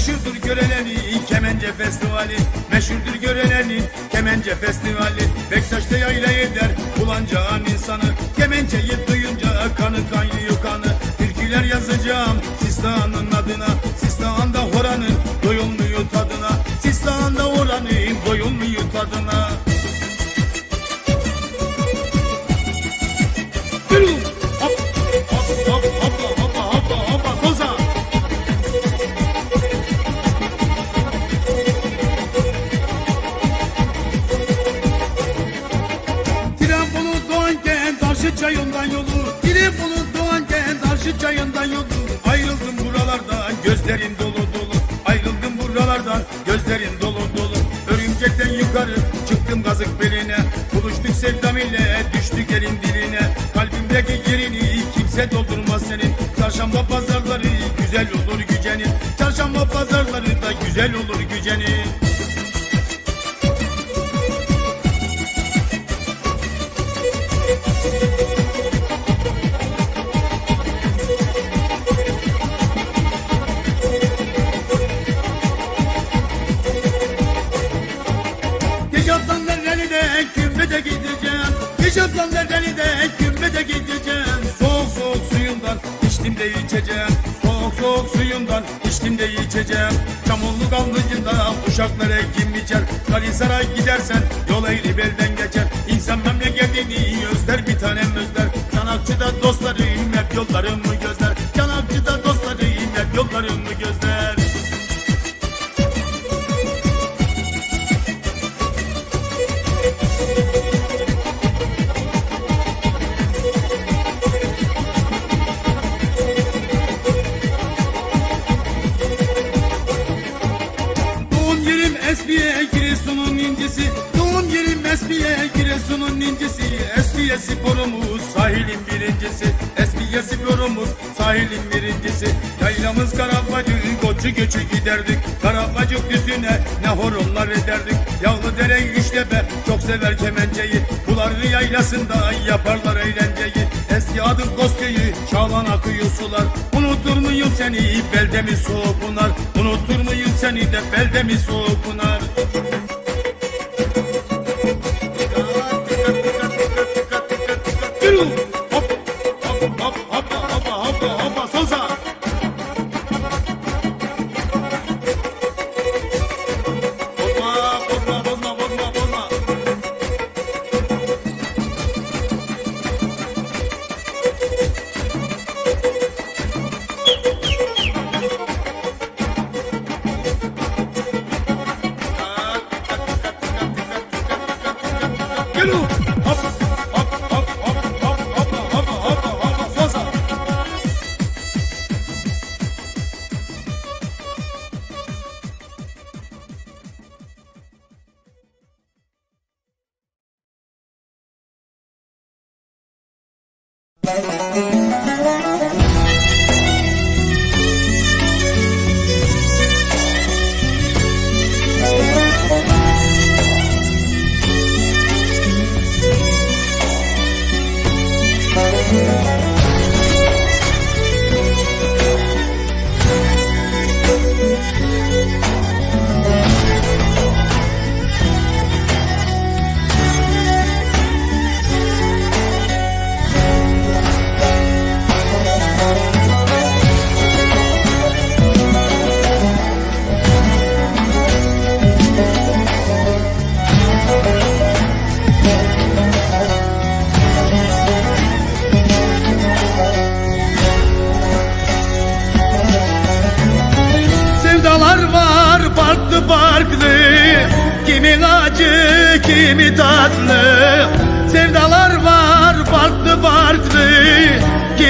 Meşhurdur Görele'nin Kemence Festivali. Meşhurdur Görele'nin Kemence Festivali. Bektaş'ta yayla eder Bulancağın insanı. Kemenceyi duyunca kanı kaynıyor kanı Türküler yazacağım Sistan'ın adına olur gücenin Çarşamba pazarları da güzel olur gücenin Gecaptan nereli de kümbede gideceğim. Gecaptan nereli de gideceğim. Soğuk soğuk suyundan içtim de içeceğim Soğuk soğuk suyundan içtim de içeceğim. Çamurlu kallıcında uşaklar ekim biçer Kalisaray gidersen yol eğri belden geçer. İnsan memleketini özler bir tanem özler. Çanakçıda dostlarım sever kemenceyi Bularlı yaylasında yaparlar eğlenceyi. Eski adı Kosköy'ü çağlan akıyor sular. Unutur muyum seni beldemi soğuk pınar Unutur muyum seni de beldemi soğuk pınar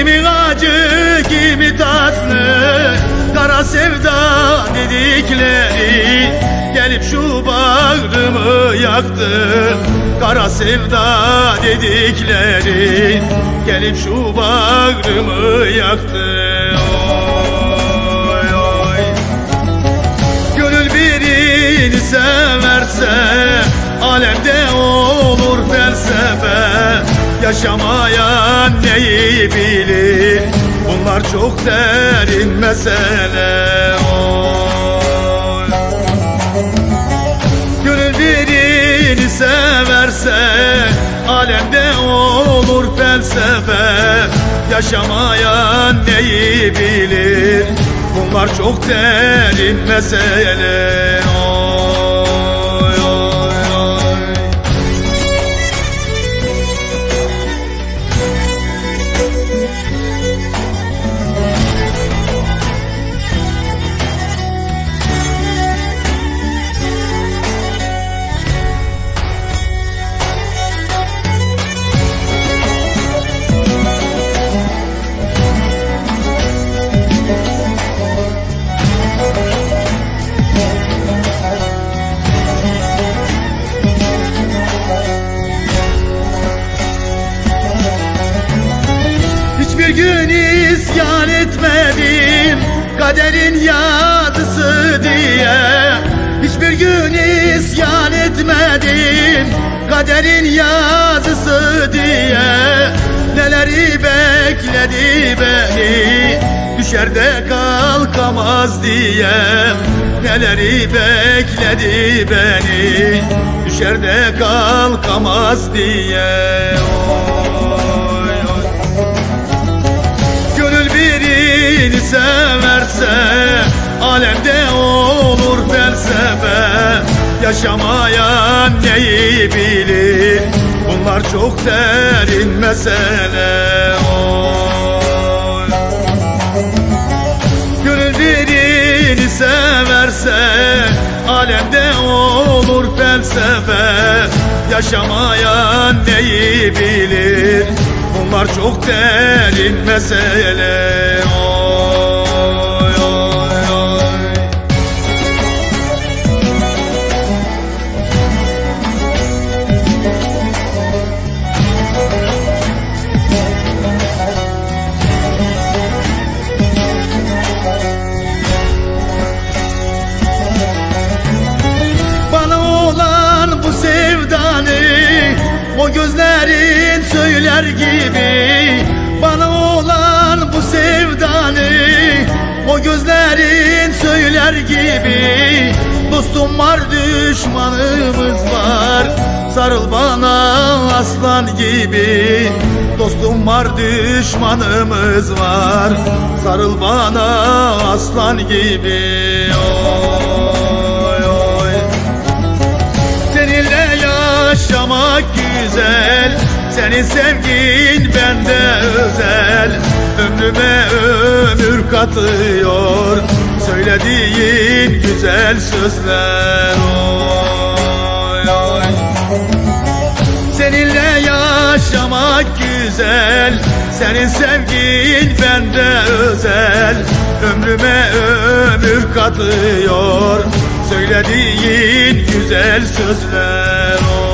Kimi acı kimi tatlı? Kara sevda dedikleri Gelip şu bağrımı yaktı. Kara sevda dedikleri Gelip şu bağrımı yaktı. Oy oy. Gönül birini severse Alemde olur felsefe Yaşamayan neyi bilir? Bunlar çok derin mesele. Oy. Gönül birini severse Alemde olur felsefe. Yaşamayan neyi bilir? Bunlar çok derin mesele. Oy, Kaderin yazısı diye Neleri bekledi beni? Düşer de kalkamaz diye Neleri bekledi beni? Düşer de kalkamaz diye. Oy, oy. Gönül birini severse Alemde felsefe Yaşamayan neyi bilir? Bunlar çok derin mesele. Oy. Gönül birini severse Alemde olur felsefe. Yaşamayan neyi bilir? Bunlar çok derin mesele. Oy, Dostum var düşmanımız var. Sarıl bana aslan gibi. Dostum var düşmanımız var. Sarıl bana aslan gibi. Oy oy. Seninle yaşamak güzel. Senin sevgin bende özel. Ömrüme ömür katıyor Söylediğin güzel sözler Oy oy. Seninle yaşamak güzel Senin sevgin bende özel. Ömrüme ömür katıyor Söylediğin güzel sözler Oy,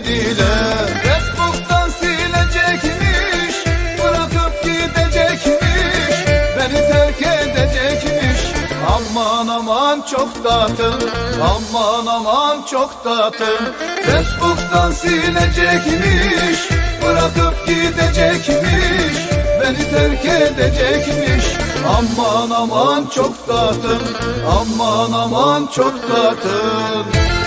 beni dile Facebook'tan silecekmiş bırakıp gidecekmiş. Beni terk edecekmiş. Aman aman çok tatın Aman aman çok tatın. Facebook'tan silecekmiş Bırakıp gidecekmiş. Beni terk edecekmiş. Aman aman çok tatın Aman aman çok tatın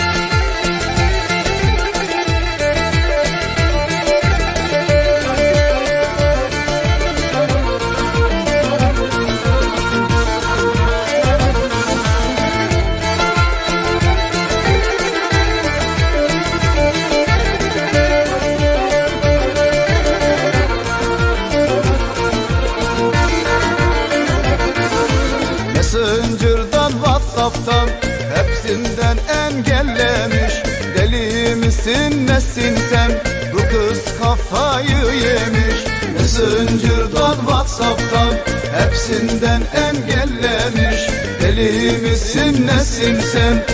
Messenger'dan Whatsapp'tan Hepsinden engellemiş Deli misin nesin sen?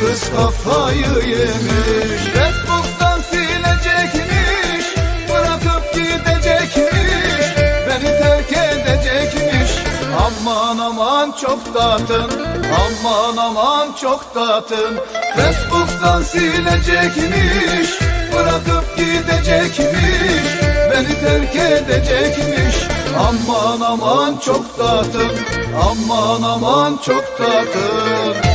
Kız kafayı yemiş. Facebook'tan silecekmiş Bırakıp gidecekmiş. Beni terk edecekmiş. Aman aman çok tatın Aman aman çok tatın Facebook'tan silecekmiş Bırakıp gidecekmiş Beni terk edecekmiş. Aman aman çok tatın Aman aman çok tatın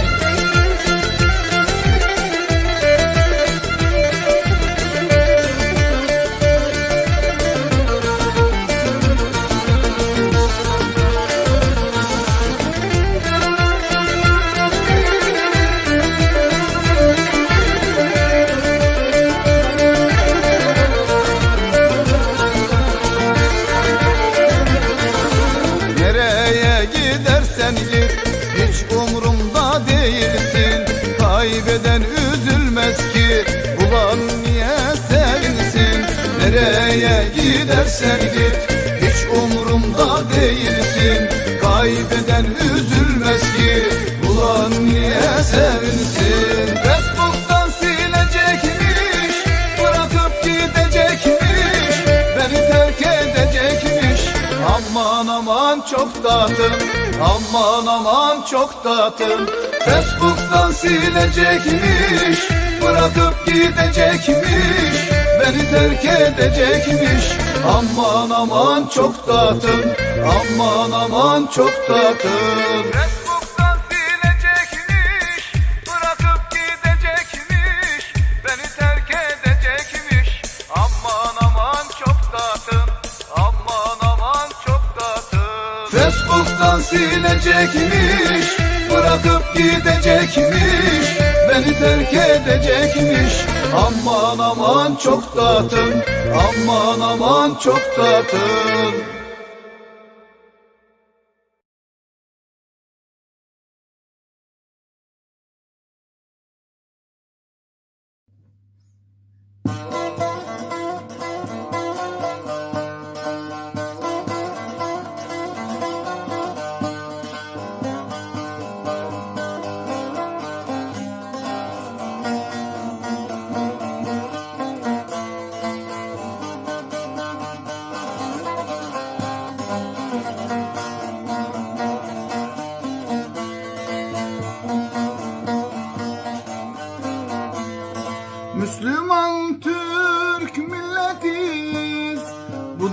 çok tatın Aman aman çok tatın Facebook'tan silecekmiş Bırakıp gidecekmiş. Beni terk edecekmiş. Aman aman çok tatın Aman aman çok tatın silecekmiş Bırakıp gidecekmiş Beni terk edecekmiş. Aman aman çok tatın Aman aman çok tatın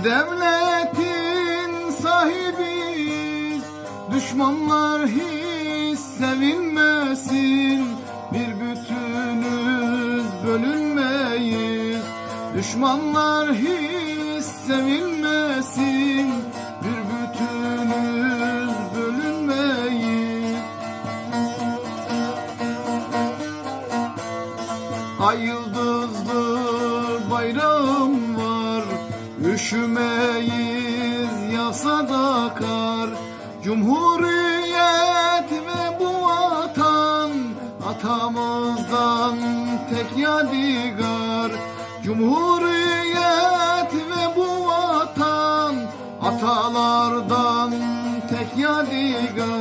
Devletin sahibiyiz. Düşmanlar hiç sevinmesin. Bir bütünüz bölünmeyiz. Düşmanlar hiç sevinmesin. Bir bütünüz bölünmeyiz. Ay yıldızlı bayrağım Üşümeyiz yasa da kar. Cumhuriyet ve bu vatan Atamızdan tek yadigar. Cumhuriyet ve bu vatan Atalardan tek yadigar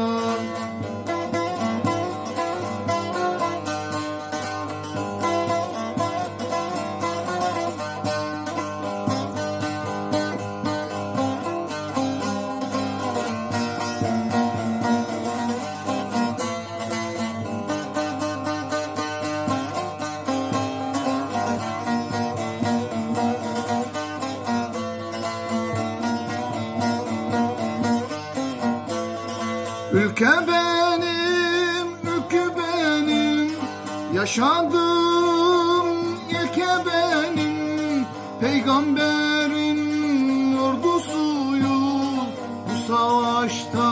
Ülke benim, ülke benim. Yaşadığım ilke benim. Peygamberin ordusuyuz Bu savaşta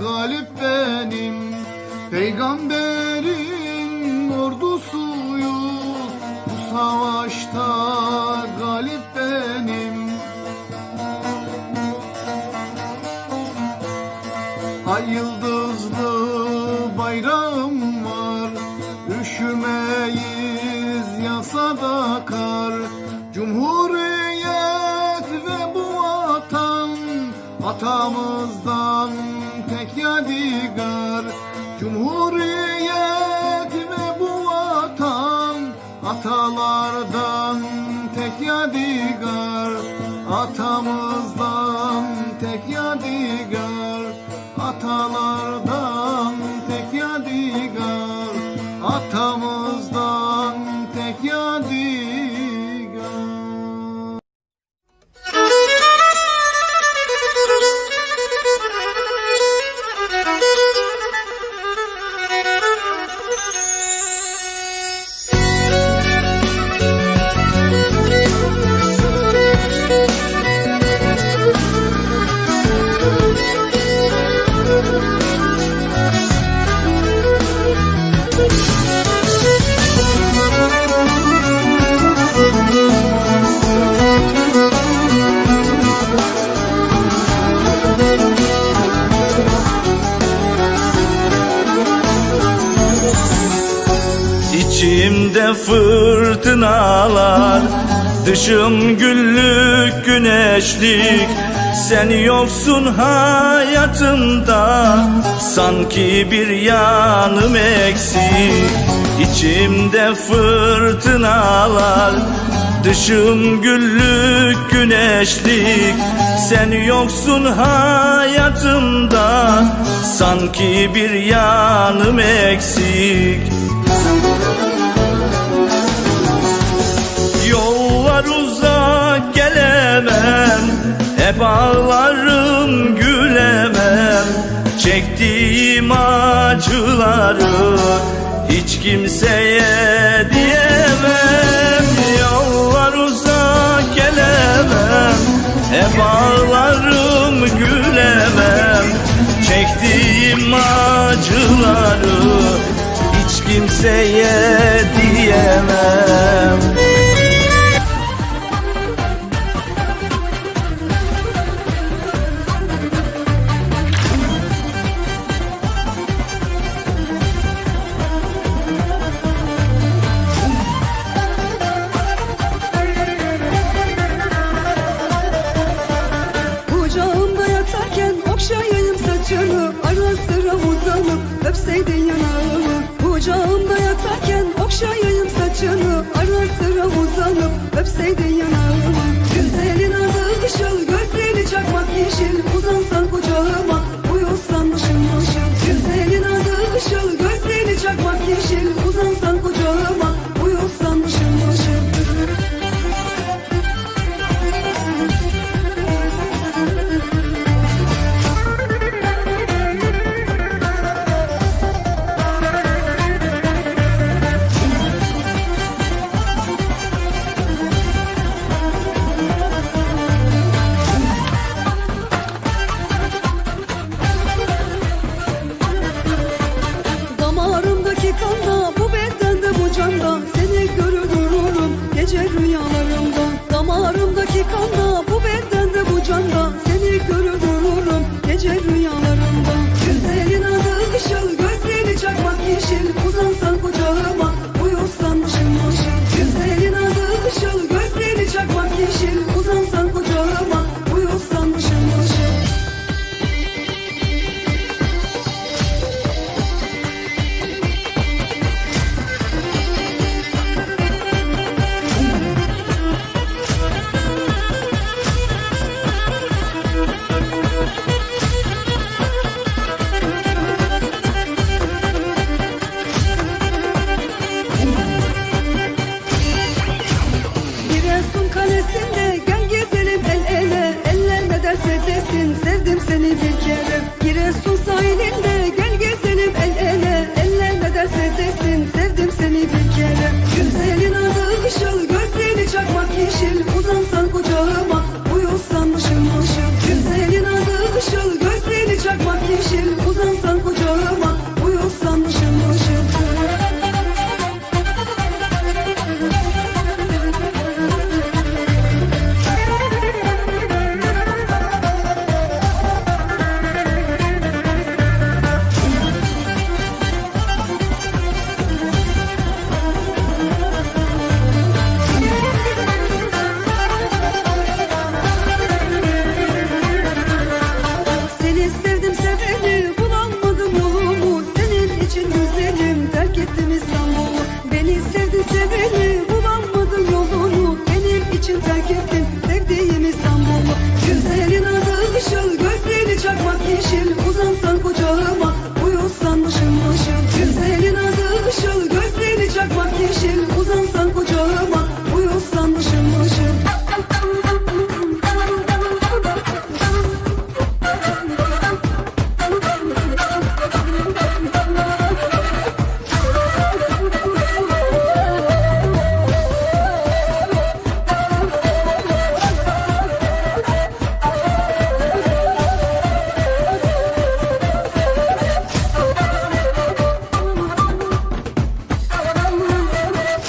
galip benim. Peygamberin Ay yıldızlı bayrağım var Üşümeyiz yağsa da kar. Cumhuriyet ve bu vatan Atamızdan İçimde fırtınalar Dışım güllük güneşlik. Sen yoksun hayatımda Sanki bir yanım eksik. İçimde fırtınalar Dışım güllük güneşlik. Sen yoksun hayatımda Sanki bir yanım eksik Hep ağlarım gülemem Çektiğim acıları Hiç kimseye diyemem. Yollar uzak gelemem Hep ağlarım gülemem. Çektiğim acıları Hiç kimseye diyemem Ara sıra uzanıp öpseydin yanağımı Kucağımda yatarken okşayayım saçını. Ara sıra uzanıp öpseydin yanağımı Güzelin adı Işıl gözleri çakmak yeşil. Uzansan kucağıma uyusan mışıl mışıl Güzelin adı Işıl gözleri çakmak yeşil yeşil